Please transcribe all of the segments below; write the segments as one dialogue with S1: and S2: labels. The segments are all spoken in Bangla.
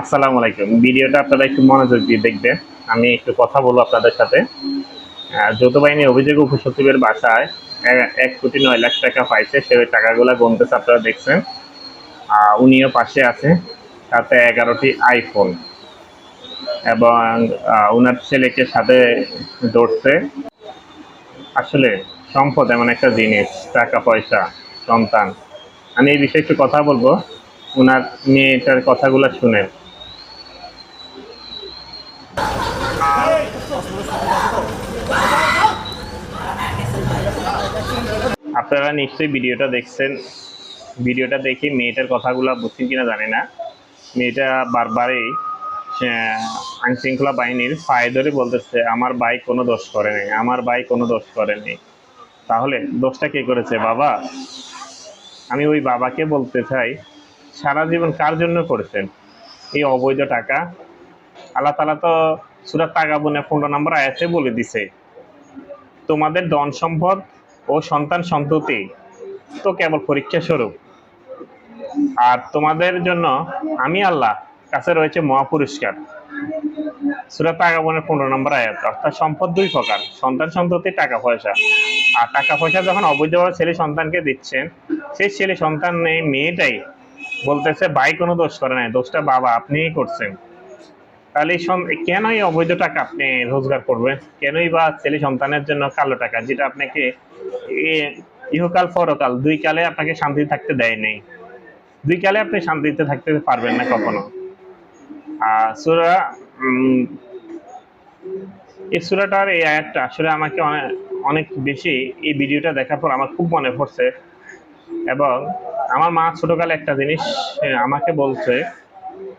S1: আসসালামু আলাইকুম। ভিডিওটা আপনারা একটু মনোযোগ দিয়ে দেখবেন। আমি একটু কথা বলব আপনাদের সাথে। যৌথ বাহিনীর অভিযোগ, উপসচিবের বাসায় এক কোটি নয় লাখ টাকা পাইছে। সে ওই টাকাগুলো গনতেছে আপনারা দেখছেন। উনিও পাশে আছে। তাতে এগারোটি আইফোন। এবং ওনার ছেলেকে সাথে দৌড়ছে আসলে সম্পদ এমন একটা জিনিস, টাকা, পয়সা, সন্তান। আমি এই বিষয়ে একটু কথা বলব। ওনার মেয়েটার কথাগুলো শুনেন। আপনারা নিশ্চয়ই ভিডিওটা দেখছেন। ভিডিওটা দেখে মেয়েটার কথাগুলো বুঝছেন কিনা জানি না। মেয়েটা বারবারই আইন শৃঙ্খলা বাহিনীর পায়ে ধরে বলতেছে, আমার ভাই কোনো দোষ করে নাই, আমার ভাই কোনো দোষ করে নেই। তাহলে দোষটা কে করেছে, বাবা? আমি ওই বাবাকে বলতে চাই, সারা জীবন কার জন্য করেছেন? এই অবৈধ টাকা? আল্লাহ তালা তো সুরাত টাকা বনে পনেরো নম্বর আয়াতে বলে দিছে, তোমাদের ধন সম্পদ ও সন্তান সন্ততি তো কেবল পরীক্ষা স্বরূপ। আর তোমাদের জন্য আমি আল্লাহ কাছে রয়েছে মহা পুরস্কার সুরাত আগাবনের পনেরো নম্বর আয়াত, অর্থাৎ সম্পদ দুই প্রকার, সন্তান সন্ততি, টাকা পয়সা। আর টাকা পয়সা যখন অবৈধভাবে ছেলে সন্তানকে দিচ্ছেন, সেই ছেলে সন্তান, মেয়েটাই বলতেছে, ভাই, কোনো দোষ করে নাই, দোষটা বাবা, আপনিই করছেন। তাহলে এই সন- কেন এই অবৈধ টাকা আপনি রোজগার করবেন? কেনই বা ছেলে সন্তানের জন্য কালো টাকা, যেটা আপনাকে ইহকাল, পরকাল, দুই কালে আপনাকে শান্তি থাকতে দেয় নেই। দুই কালে আপনি শান্তিতে থাকতে পারবেন না কখনো। আর সুরা এই সুরাটার এই আয়াতটা আসলে আমাকে অনেক বেশি এই ভিডিওটা দেখার পর আমার খুব মনে পড়ছে। এবং আমার মা ছোটকালে একটা জিনিস আমাকে বলছে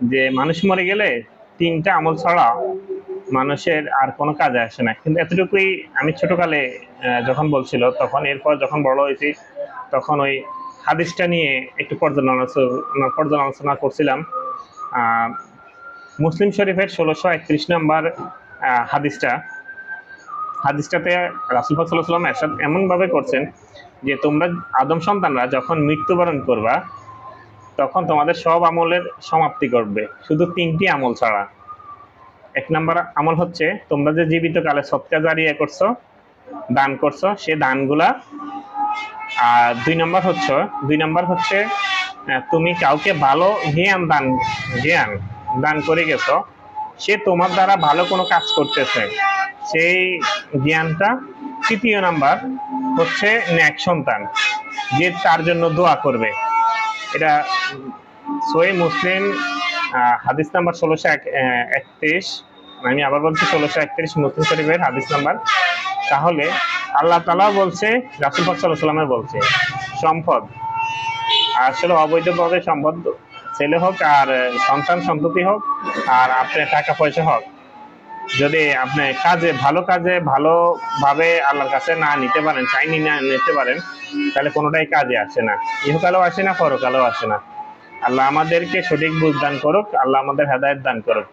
S1: যে, মানুষ মরে গেলে তিনটা আমল ছাড়া মানুষের আর কোনো কাজে আসে না। কিন্তু এতটুকুই আমি ছোটকালে যখন বলছিল, তখন এরপর যখন বড় হয়েছি, তখন ওই হাদিসটা নিয়ে একটু পর্যালোচনা পর্যালোচনা করছিলাম। মুসলিম শরীফের ষোলোশো একত্রিশ নম্বর হাদিসটা। হাদিসটাতে রাসুল ফাক সাল্লাহ সাল্লাম এরশাদ এমনভাবে করছেন যে, তোমরা আদম সন্তানরা যখন মৃত্যুবরণ করবা তখন তোমাদের সব আমলের সমাপ্তি করবে শুধু তিনটি আমল ছাড়া। এক নম্বর আমল হচ্ছে, তোমরা যে জীবিত কালে সৎকা জারিয়া করছ, দান করছ, সে দানগুলা, আর দুই নম্বর হচ্ছে, দুই নম্বর হচ্ছে তুমি কাউকে ভালো জ্ঞান দান জ্ঞান দান করে গেছো, সে তোমার দ্বারা ভালো কোনো কাজ করতেছে। সেই জ্ঞানটা তৃতীয় নাম্বার হচ্ছে ন্যাক সন্তান, যে তার জন্য দোয়া করবে। এটা সোয়ে মুসলিম হাদিস নাম্বার ষোলোশো এক একত্রিশ। আমি আবার বলছি ষোলোশো একত্রিশ মুসলিম শরীফের হাদিস নাম্বার। তাহলে আল্লাহ তালা বলছে, রাসুল পাক সাল্লাহ সাল্লামে বলছে, সম্পদ। আসলে অবৈধভাবে সম্পদ, ছেলে হোক আর সন্তান সন্ততি হোক, আর আপনার টাকা পয়সা হোক। যদি আপনি কাজে, ভালো কাজে, ভালোভাবে আল্লাহর কাছে না নিতে পারেন, চাইনি না নিতে পারেন, তাহলে কোনোটাই কাজে আসে না। ইহকালেও আসে না, পরকালেও আসে না। আল্লাহ আমাদেরকে সঠিক বুঝ দান করুক, আল্লাহ আমাদের হেদায়ত দান করুক।